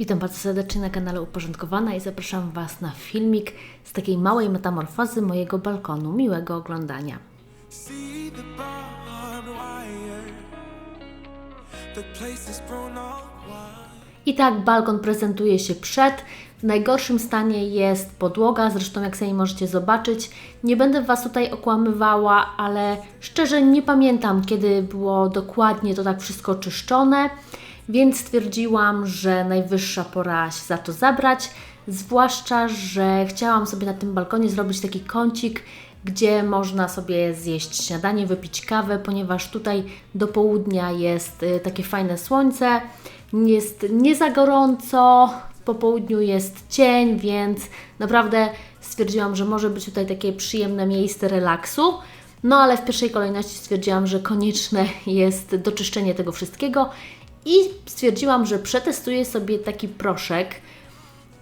Witam bardzo serdecznie na kanale Uporządkowana i zapraszam Was na filmik z takiej małej metamorfozy mojego balkonu. Miłego oglądania. I tak balkon prezentuje się przed. W najgorszym stanie jest podłoga, zresztą jak sobie możecie zobaczyć. Nie będę Was tutaj okłamywała, ale szczerze nie pamiętam, kiedy było dokładnie to tak wszystko czyszczone, więc stwierdziłam, że najwyższa pora się za to zabrać. Zwłaszcza, że chciałam sobie na tym balkonie zrobić taki kącik, gdzie można sobie zjeść śniadanie, wypić kawę, ponieważ tutaj do południa jest y, takie fajne słońce, jest nie za gorąco, po południu jest cień, więc naprawdę stwierdziłam, że może być tutaj takie przyjemne miejsce relaksu. No ale w pierwszej kolejności stwierdziłam, że konieczne jest doczyszczenie tego wszystkiego i stwierdziłam, że przetestuję sobie taki proszek.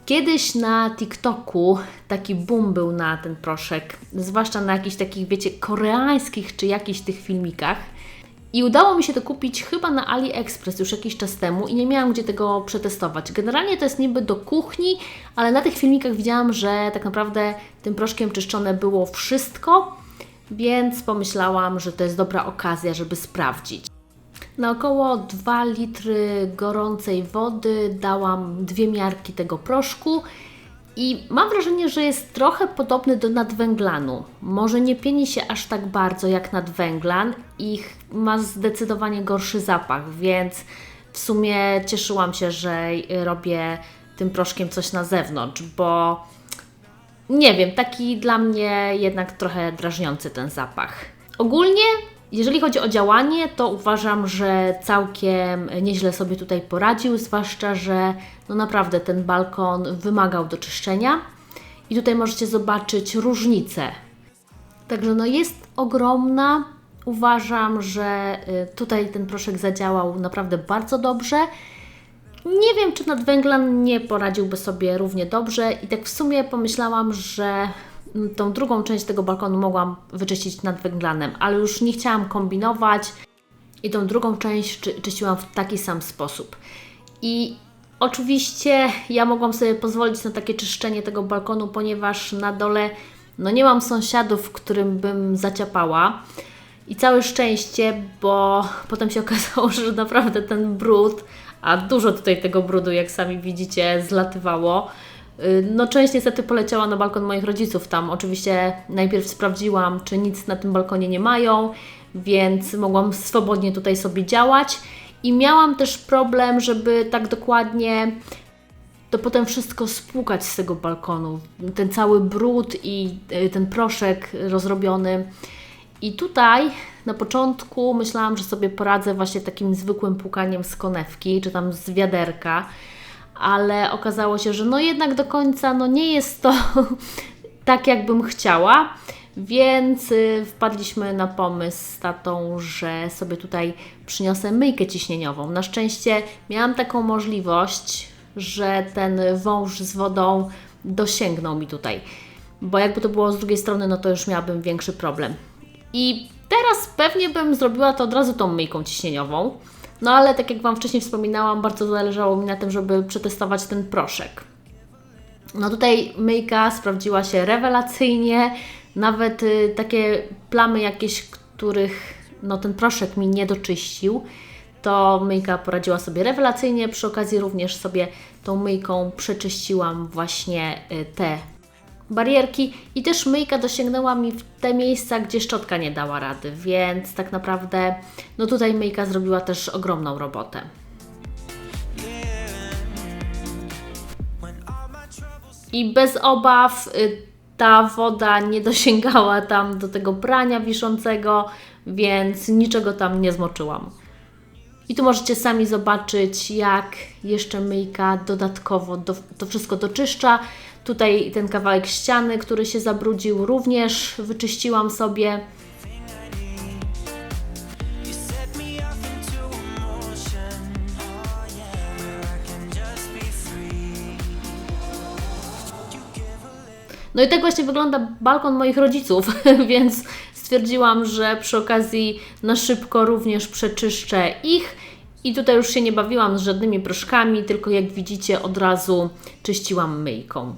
Kiedyś na TikToku taki boom był na ten proszek, zwłaszcza na jakichś takich, wiecie, koreańskich czy jakichś tych filmikach. I udało mi się to kupić chyba na AliExpress już jakiś czas temu i nie miałam gdzie tego przetestować. Generalnie to jest niby do kuchni, ale na tych filmikach widziałam, że tak naprawdę tym proszkiem czyszczone było wszystko, więc pomyślałam, że to jest dobra okazja, żeby sprawdzić. Na około 2 litry gorącej wody dałam dwie miarki tego proszku i mam wrażenie, że jest trochę podobny do nadwęglanu. Może nie pieni się aż tak bardzo jak nadwęglan i ma zdecydowanie gorszy zapach, więc w sumie cieszyłam się, że robię tym proszkiem coś na zewnątrz, bo nie wiem, taki dla mnie jednak trochę drażniący ten zapach. Ogólnie, jeżeli chodzi o działanie, to uważam, że całkiem nieźle sobie tutaj poradził, zwłaszcza, że no naprawdę ten balkon wymagał do czyszczenia. I tutaj możecie zobaczyć różnicę. Także no jest ogromna. Uważam, że y, tutaj ten proszek zadziałał naprawdę bardzo dobrze. Nie wiem, czy nadwęglan nie poradziłby sobie równie dobrze i tak w sumie pomyślałam, że tą drugą część tego balkonu mogłam wyczyścić nadwęglanem, ale już nie chciałam kombinować i tą drugą część czy, czyściłam w taki sam sposób. I oczywiście ja mogłam sobie pozwolić na takie czyszczenie tego balkonu, ponieważ na dole no nie mam sąsiadów, którym bym zaciapała. I całe szczęście, bo potem się okazało, że naprawdę ten brud, a dużo tutaj tego brudu, jak sami widzicie, zlatywało. Yy, No część niestety poleciała na balkon moich rodziców. Tam oczywiście najpierw sprawdziłam, czy nic na tym balkonie nie mają, więc mogłam swobodnie tutaj sobie działać. I miałam też problem, żeby tak dokładnie to potem wszystko spłukać z tego balkonu. Ten cały brud i y, ten proszek rozrobiony. I tutaj na początku myślałam, że sobie poradzę właśnie takim zwykłym płukaniem z konewki, czy tam z wiaderka, ale okazało się, że no jednak do końca no nie jest to tak, jakbym chciała. Więc y, wpadliśmy na pomysł z tatą, że sobie tutaj przyniosę myjkę ciśnieniową. Na szczęście miałam taką możliwość, że ten wąż z wodą dosięgnął mi tutaj. Bo jakby to było z drugiej strony, no to już miałabym większy problem. I teraz pewnie bym zrobiła to od razu tą myjką ciśnieniową. No ale tak jak Wam wcześniej wspominałam, bardzo zależało mi na tym, żeby przetestować ten proszek. No tutaj myjka sprawdziła się rewelacyjnie, nawet y, takie plamy jakieś, których no, ten proszek mi nie doczyścił, to myjka poradziła sobie rewelacyjnie. Przy okazji również sobie tą myjką przeczyściłam właśnie y, te barierki i też myjka dosięgnęła mi w te miejsca, gdzie szczotka nie dała rady, więc tak naprawdę no tutaj myjka zrobiła też ogromną robotę. I bez obaw y, ta woda nie dosięgała tam do tego prania wiszącego, więc niczego tam nie zmoczyłam. I tu możecie sami zobaczyć, jak jeszcze myjka dodatkowo do, to wszystko doczyszcza. Tutaj ten kawałek ściany, który się zabrudził, również wyczyściłam sobie. No i tak właśnie wygląda balkon moich rodziców, więc stwierdziłam, że przy okazji na szybko również przeczyszczę ich I tutaj już się nie bawiłam z żadnymi proszkami, tylko jak widzicie od razu czyściłam myjką.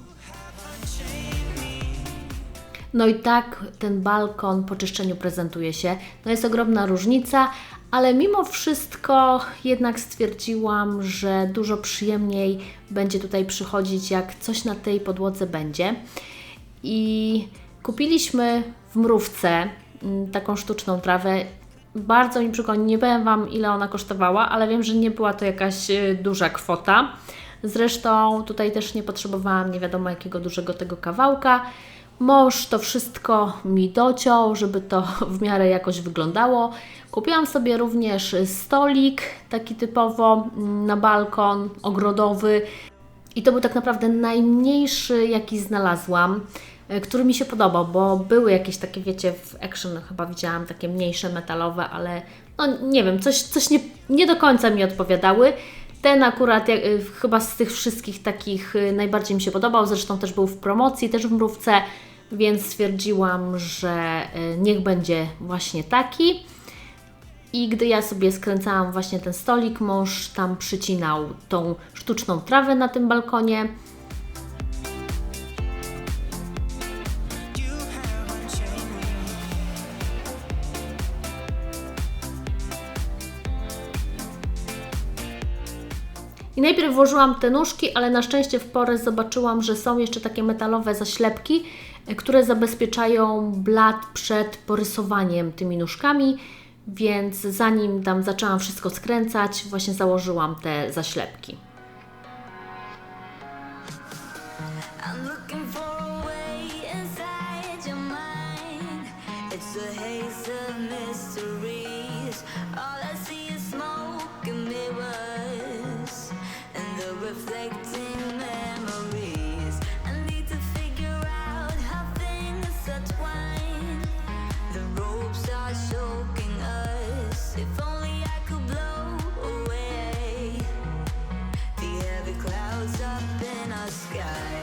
No i tak ten balkon po czyszczeniu prezentuje się. No jest ogromna różnica, ale mimo wszystko jednak stwierdziłam, że dużo przyjemniej będzie tutaj przychodzić, jak coś na tej podłodze będzie. I kupiliśmy w mrówce mm, taką sztuczną trawę. Bardzo mi przykro, nie powiem Wam ile ona kosztowała, ale wiem, że nie była to jakaś e, duża kwota. Zresztą tutaj też nie potrzebowałam nie wiadomo jakiego dużego tego kawałka. Mąż to wszystko mi dociął, żeby to w miarę jakoś wyglądało. Kupiłam sobie również stolik, taki typowo na balkon ogrodowy. I to był tak naprawdę najmniejszy, jaki znalazłam, e, który mi się podobał, bo były jakieś takie, wiecie, w Action chyba widziałam takie mniejsze metalowe, ale no nie wiem, coś, coś nie, nie do końca mi odpowiadały. Ten akurat jak, y, chyba z tych wszystkich takich y, najbardziej mi się podobał, zresztą też był w promocji, też w mrówce, więc stwierdziłam, że y, niech będzie właśnie taki. I gdy ja sobie skręcałam właśnie ten stolik, mąż tam przycinał tą sztuczną trawę na tym balkonie. I najpierw włożyłam te nóżki, ale na szczęście w porę zobaczyłam, że są jeszcze takie metalowe zaślepki, które zabezpieczają blat przed porysowaniem tymi nóżkami, więc zanim tam zaczęłam wszystko skręcać, właśnie założyłam te zaślepki. Clouds up in our sky.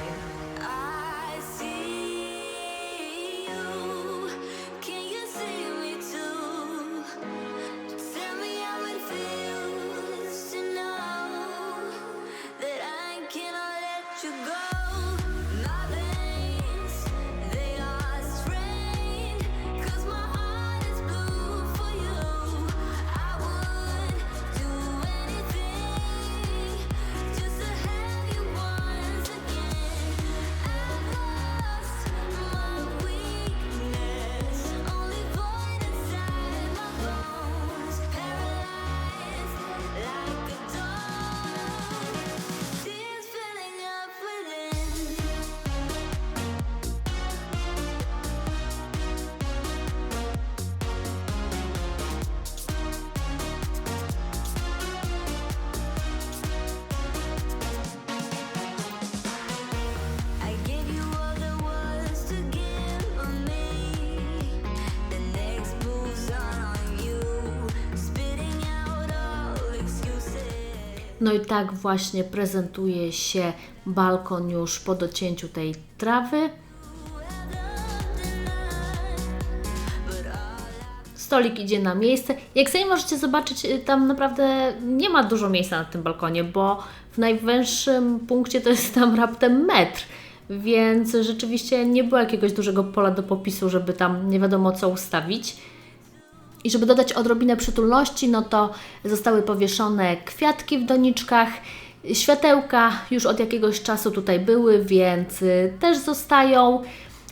No i tak właśnie prezentuje się balkon już po docięciu tej trawy. Stolik idzie na miejsce. Jak sobie możecie zobaczyć, y, tam naprawdę nie ma dużo miejsca na tym balkonie, bo w najwęższym punkcie to jest tam raptem metr. Więc rzeczywiście nie było jakiegoś dużego pola do popisu, żeby tam nie wiadomo co ustawić. I żeby dodać odrobinę przytulności, no to zostały powieszone kwiatki w doniczkach. Światełka już od jakiegoś czasu tutaj były, więc y, też zostają.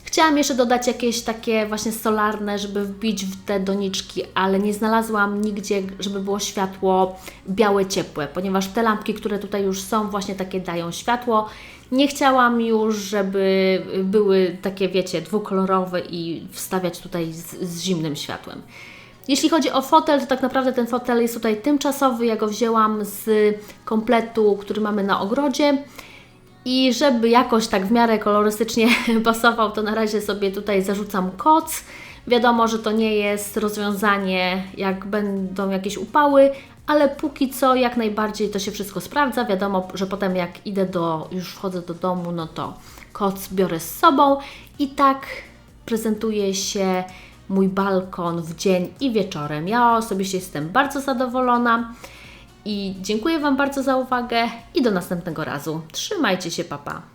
Chciałam jeszcze dodać jakieś takie właśnie solarne, żeby wbić w te doniczki, ale nie znalazłam nigdzie, żeby było światło białe, ciepłe, ponieważ te lampki, które tutaj już są, właśnie takie dają światło. Nie chciałam już, żeby były takie, wiecie, dwukolorowe i wstawiać tutaj z, z zimnym światłem. Jeśli chodzi o fotel, to tak naprawdę ten fotel jest tutaj tymczasowy. Ja go wzięłam z kompletu, który mamy na ogrodzie. I żeby jakoś tak w miarę kolorystycznie pasował, to na razie sobie tutaj zarzucam koc. Wiadomo, że to nie jest rozwiązanie, jak będą jakieś upały, ale póki co jak najbardziej to się wszystko sprawdza. Wiadomo, że potem jak idę do, już wchodzę do domu, no to koc biorę z sobą i tak prezentuje się mój balkon w dzień i wieczorem. Ja osobiście jestem bardzo zadowolona. I dziękuję Wam bardzo za uwagę i do następnego razu. Trzymajcie się, papa.